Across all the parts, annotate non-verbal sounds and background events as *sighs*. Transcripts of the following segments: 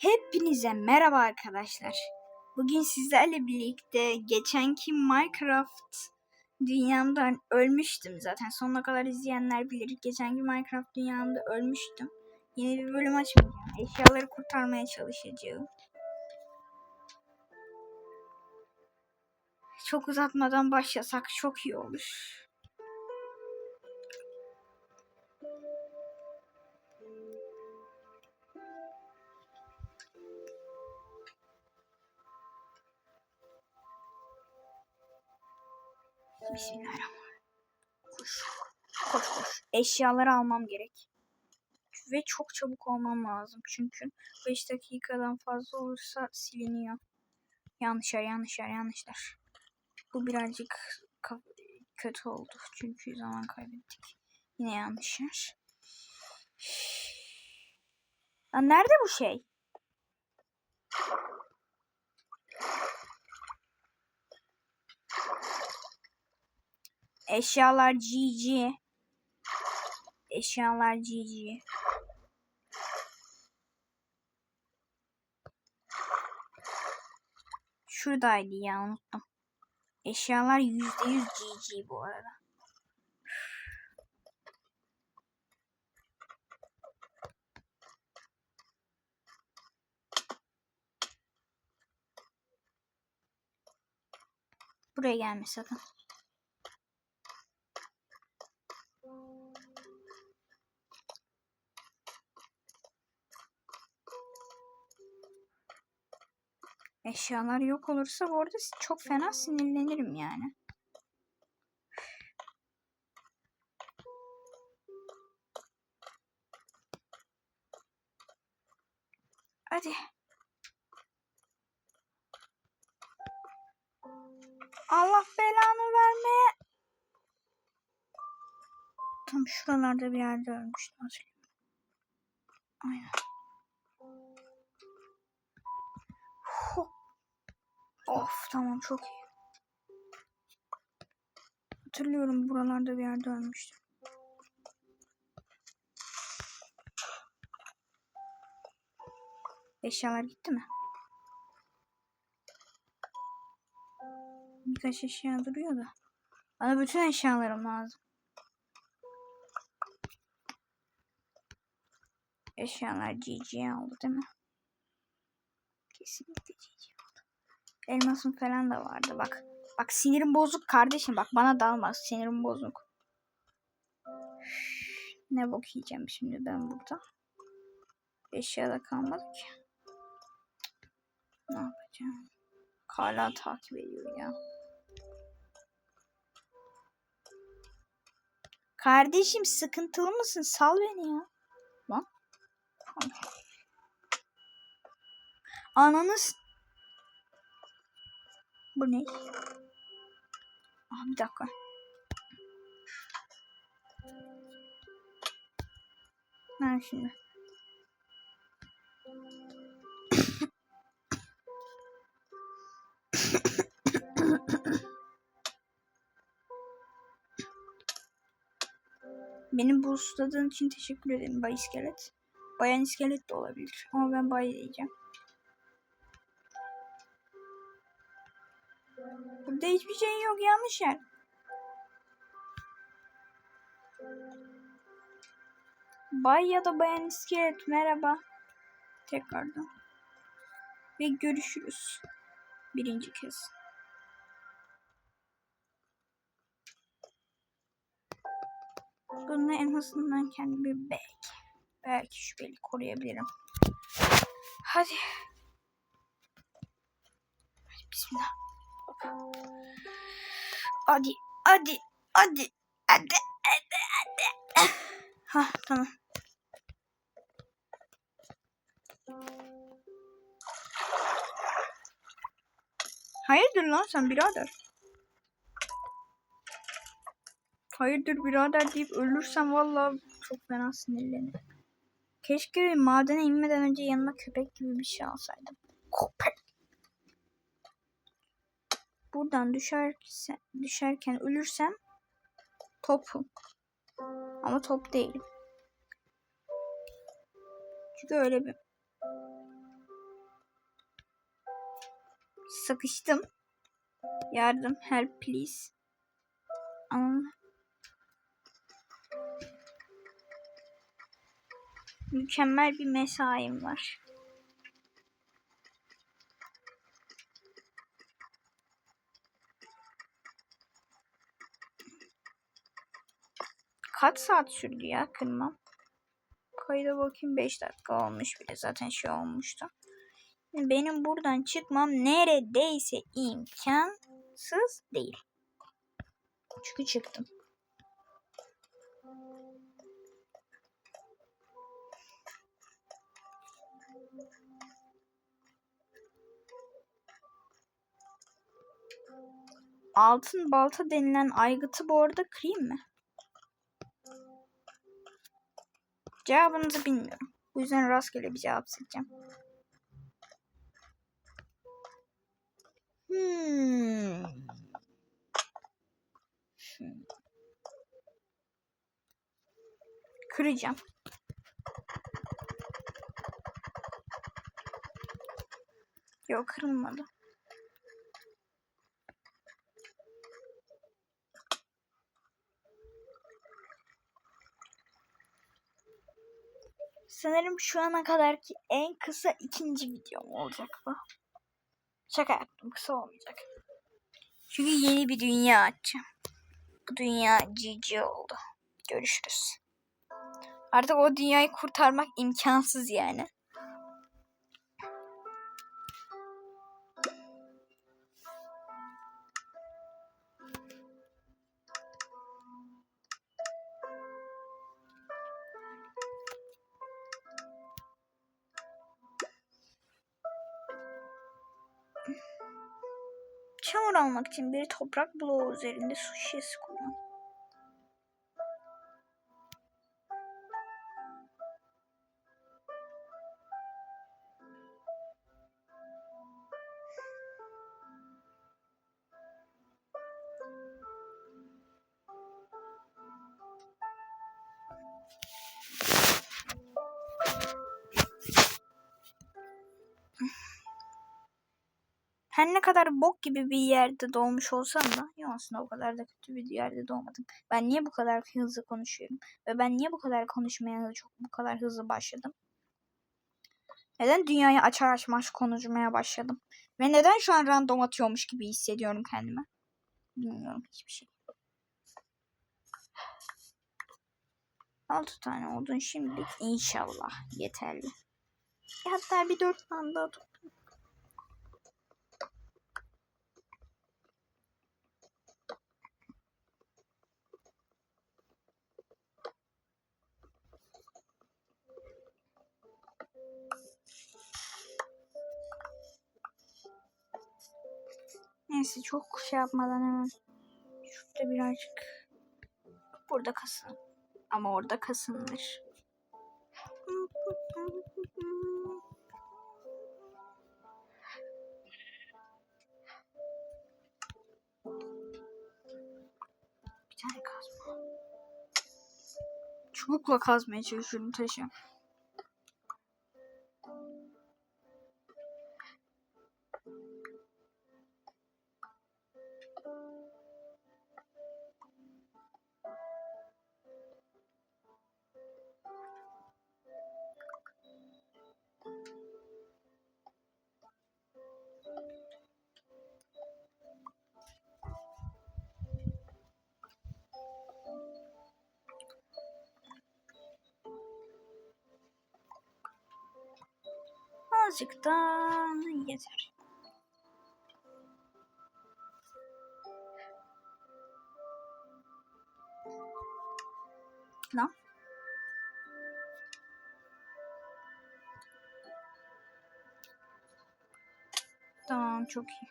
Hepinize merhaba arkadaşlar. Bugün sizlerle birlikte geçenki Minecraft dünyamdan ölmüştüm zaten. Sonuna kadar izleyenler bilir. Geçenki Minecraft dünyamda ölmüştüm. Yeni bir bölüm açmayacağım. Eşyaları kurtarmaya çalışacağım. Çok uzatmadan başlasak çok iyi olur. Bismillahirrahmanirrahim. Koş. Koş koş. Eşyaları almam gerek. Ve çok çabuk olmam lazım. Çünkü 5 dakikadan fazla olursa siliniyor. Yanlışlar yanlışlar yanlışlar. Bu birazcık kötü oldu. Çünkü zaman kaybettik. Yine yanlışlar. Lan nerede bu şey? Eşyalar GG. Eşyalar GG. Şuradaydı ya unuttum. Eşyalar %100 GG bu arada. Buraya gelme sakın. Eşyalar yok olursa bu arada çok fena sinirlenirim yani. Hadi. Allah belanı vermeye. Tam şuralarda bir yerde hatırlıyorum. Aynen. Of tamam çok iyi. Hatırlıyorum buralarda bir yerde ölmüştüm. Eşyalar gitti mi? Birkaç eşya duruyor da. Bana bütün eşyalarım lazım. Eşyalar GG oldu değil mi? Kesinlikle GG. Elmasım falan da vardı bak. Bak sinirim bozuk kardeşim. Bak bana dalmaz. Sinirim bozuk. Ne bok yiyeceğim şimdi ben burada. Eşya da kalmadı ki. Ne yapacağım? Hala takip ediyor ya. Kardeşim sıkıntılı mısın? Sal beni ya. Lan. Ananız. Bu ne? Aa, bir dakika. Ha şimdi. Beni boostladığın için teşekkür ederim Bay İskelet. Bayan İskelet de olabilir. Ama ben Bay diyeceğim. Burada hiçbir şey yok. Yanlış yer. Bay ya da Bayan İskelet merhaba. Tekrardan. Ve görüşürüz. Birinci kez. Bununla en azından kendimi belki, belki şüpheli koruyabilirim. Hadi. Hadi bismillah. Hadi, hadi, hadi, hadi, hadi, hadi. Ha tamam. Hayırdır lan sen birader? Hayırdır birader deyip ölürsem vallahi çok fena sinirlenirim. Keşke madene inmeden önce yanıma köpek gibi bir şey alsaydım. Köpek. Buradan düşerken, düşerken ölürsem topum. Ama top değilim. Çünkü öyle bir Sıkıştım. Yardım. Help please. Anam. Mükemmel bir mesaim var. Kaç saat sürdü ya kırmam? Kayda bakayım 5 dakika olmuş bile zaten şey olmuştu. Benim buradan çıkmam neredeyse imkansız değil. Çünkü çıktım. Altın balta denilen aygıtı bu arada kırayım mı? Cevabınızı bilmiyorum. Bu yüzden rastgele bir cevap seçeceğim. Hmm. Hmm. Kıracağım. Yok kırılmadı. Sanırım şu ana kadarki en kısa ikinci videom olacak bu. Şaka yaptım kısa olmayacak. Çünkü yeni bir dünya açacağım. Bu dünya GG oldu. Görüşürüz. Artık o dünyayı kurtarmak imkansız yani. Çamur almak için bir toprak bloğu üzerinde su şişesi bok gibi bir yerde doğmuş olsam da yok aslında o kadar da kötü bir yerde doğmadım. Ben niye bu kadar hızlı konuşuyorum? Ve ben niye bu kadar konuşmaya çok bu kadar hızlı başladım? Neden dünyayı açar açmaz konuşmaya başladım? Ve neden şu an random atıyormuş gibi hissediyorum kendime? Bilmiyorum hiçbir şey. 6 tane oldun şimdilik inşallah yeterli. E hatta bir 4 tane daha Neyse çok şey yapmadan hemen şurada birazcık burada kasın. Ama orada kasındır. Bir tane kazma. Çubukla kazmaya çalışıyorum taşı. Azıcık da yeter. Lan. Tamam çok iyi.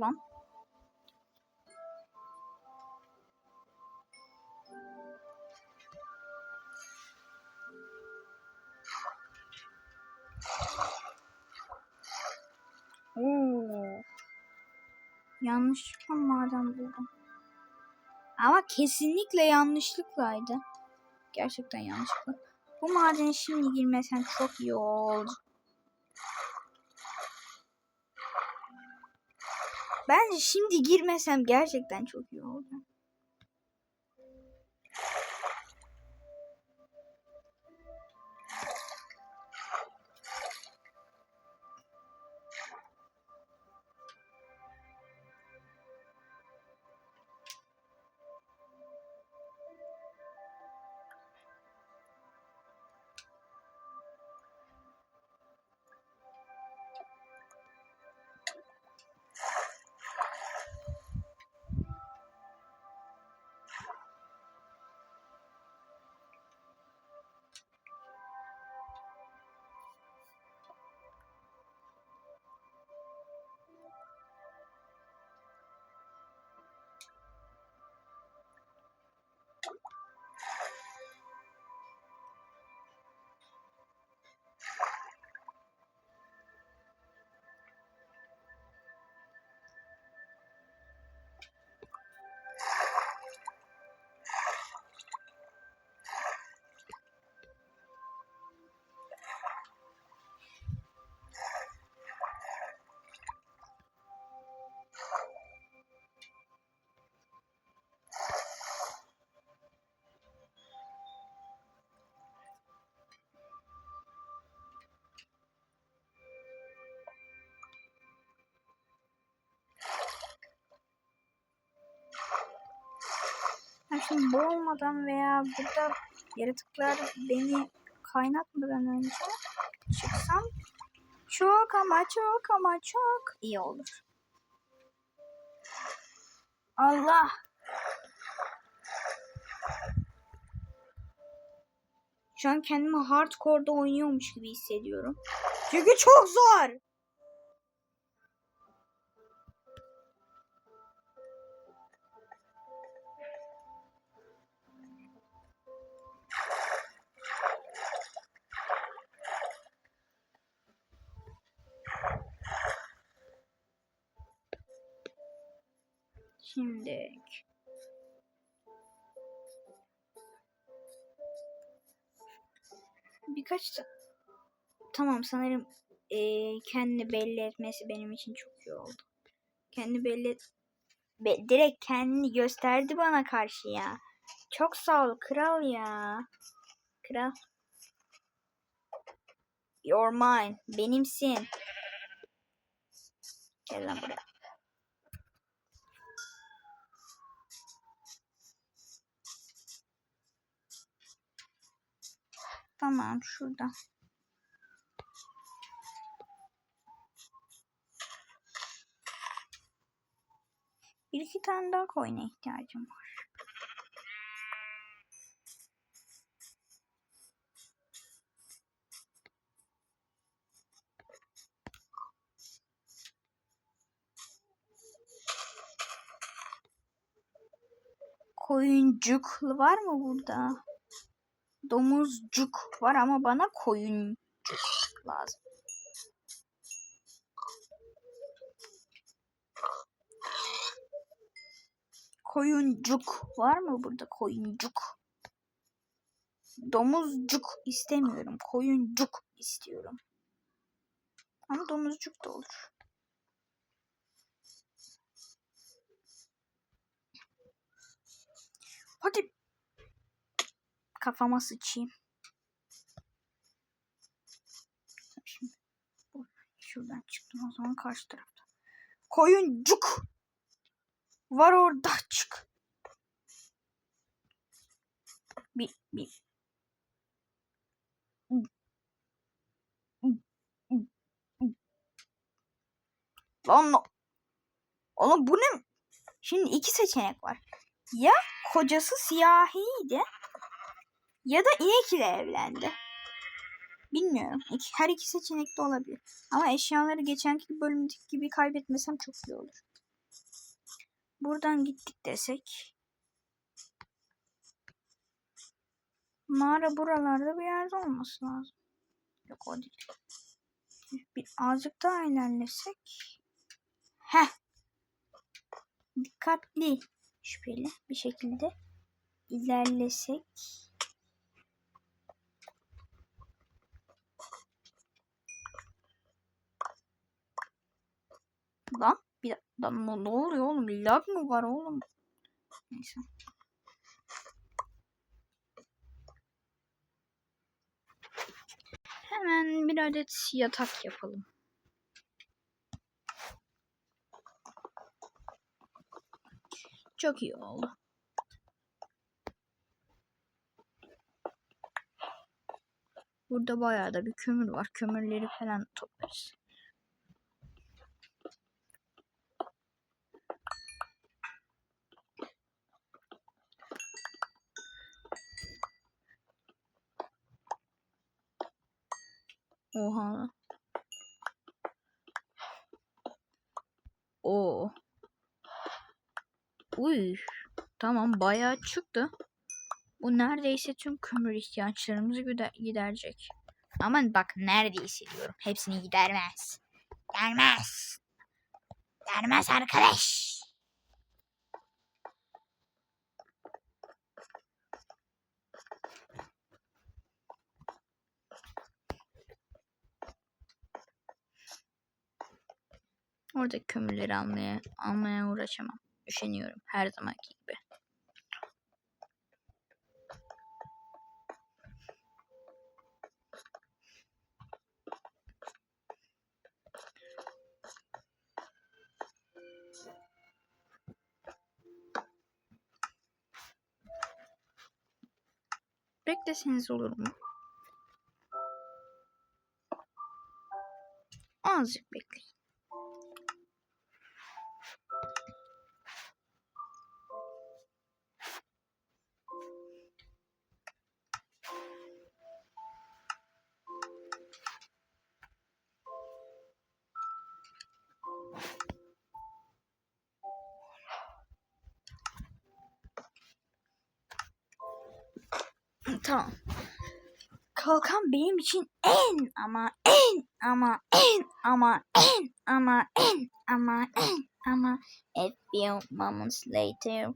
Lan. Yanlışlıkla maden buldum. Ama kesinlikle yanlışlıklaydı. Gerçekten yanlışlıkla. Bu madene şimdi girmesen çok iyi oldu. Bence şimdi girmesem gerçekten çok iyi oldu. Şimdi boğulmadan veya burada yaratıklar beni kaynatmadan önce çıksam çok ama çok ama çok iyi olur. Allah! Şu an kendimi hardcore'da oynuyormuş gibi hissediyorum. Çünkü çok zor. Şimdi birkaç tamam sanırım eee kendini belli etmesi benim için çok iyi oldu. Kendi belli Be- direkt kendini gösterdi bana karşı ya. Çok sağ ol kral ya. Kral. You're mine. Benimsin. Gel lan buraya. Tamam şurada. Bir iki tane daha coin'e ihtiyacım var. Koyuncuk var mı burada? Domuzcuk var ama bana koyuncuk lazım. Koyuncuk var mı burada koyuncuk? Domuzcuk istemiyorum. Koyuncuk istiyorum. Ama domuzcuk da olur. Hadi. Kafama sıçayım. Şimdi şuradan çıktım o zaman karşı tarafta. Koyuncuk. Var orada çık. Bir, bir. Lan oğlum bu ne? Şimdi iki seçenek var. Ya kocası siyahiydi ya da inek ile evlendi. Bilmiyorum. Her iki seçenek de olabilir. Ama eşyaları geçenki bölümdeki gibi kaybetmesem çok iyi olur. Buradan gittik desek. Mağara buralarda bir yerde olması lazım. Yok o değil. Bir azıcık daha ilerlesek. Heh. Dikkatli şüpheli bir şekilde ilerlesek. Lan bir. Lan ne oluyor oğlum? Lag mı var oğlum? Neyse. Hemen bir adet yatak yapalım. Çok iyi oldu. Burada bayağı da bir kömür var. Kömürleri falan toplarız. Oha. Oo. Uy. Tamam bayağı çıktı. Bu neredeyse tüm kömür ihtiyaçlarımızı gider- giderecek. Aman bak neredeyse diyorum. Hepsini gidermez. Gelmez. Gelmez arkadaş. Orada kömürleri almaya almaya uğraşamam. Üşeniyorum her zamanki gibi. Bekleseniz olur mu? Azıcık bekleyin. Ama ama ama ama a few moments later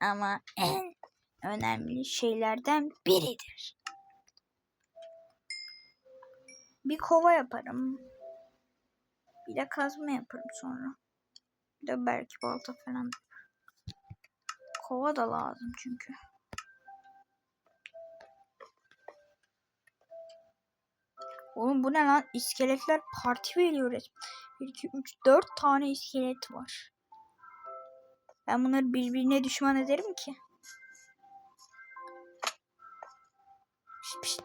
ama en önemli şeylerden biridir. Bir kova yaparım. Bir de kazma yaparım sonra. Bir de belki balta falan. Kova da lazım çünkü. Oğlum bu ne lan? İskeletler parti veriyor resmen. 1, 2, 3, 4 tane iskelet var. Ben bunları birbirine düşman ederim ki. Pişt, pişt.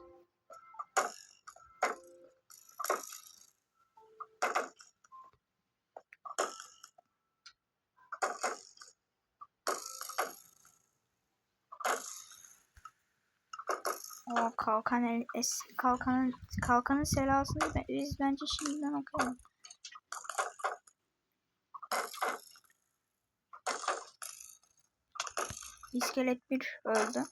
O kalkan el, es, kalkanın kalkanın selasını ben- biz bence şimdiden okuyalım. İskelet bir öldü.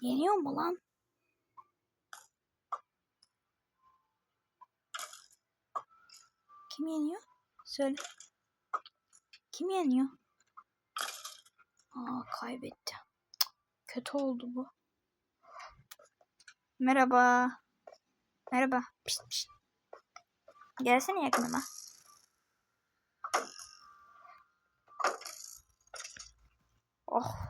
Yeniyor mu lan? Kim yeniyor? Söyle. Kim yeniyor? Aa kaybetti. Kötü oldu bu. Merhaba. Merhaba. Pişt, pişt. Gelsene yakınıma. Oh.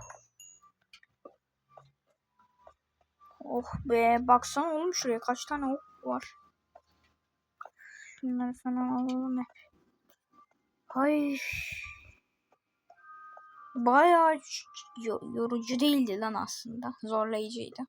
Oh be. Baksana oğlum şuraya kaç tane ok var. Şunları falan alalım hep. Ay. Bayağı yorucu değildi lan aslında. Zorlayıcıydı.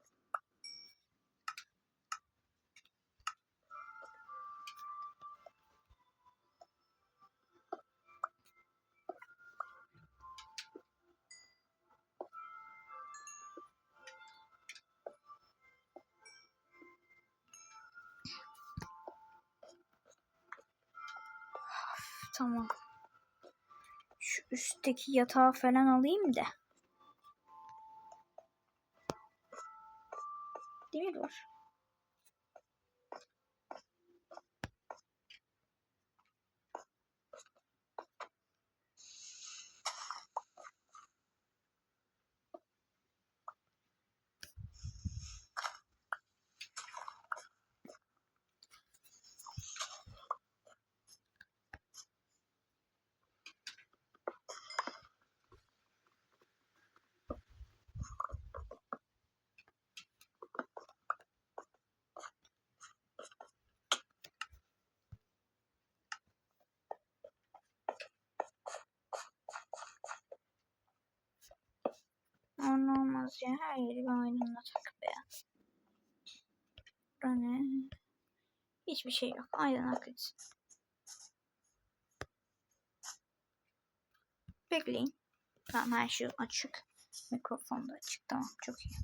Tamam. Şu üstteki yatağı falan alayım da. Demir var. Olmaz ya. Her yeri bir aydınlatak be. Burada ne? Hiçbir şey yok. Aydınlık etsin. Bekleyin. Tamam her şey açık. Mikrofon da açık. Tamam çok iyi.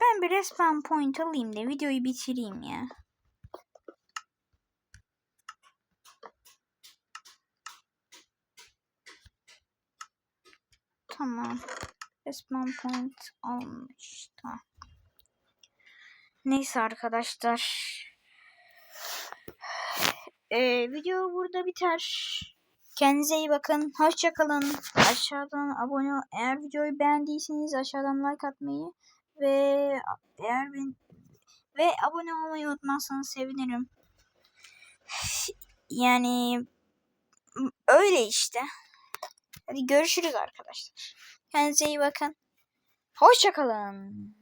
Ben bir resmen point alayım da videoyu bitireyim ya. Tamam. Resmen point almış. Tamam. Neyse arkadaşlar. Ee, video burada biter. Kendinize iyi bakın. Hoşçakalın. Aşağıdan abone ol. Eğer videoyu beğendiyseniz aşağıdan like atmayı ve eğer ben ve abone olmayı unutmazsanız sevinirim. *sighs* Yani öyle işte. Hadi görüşürüz arkadaşlar. Kendinize iyi bakın. Hoşçakalın.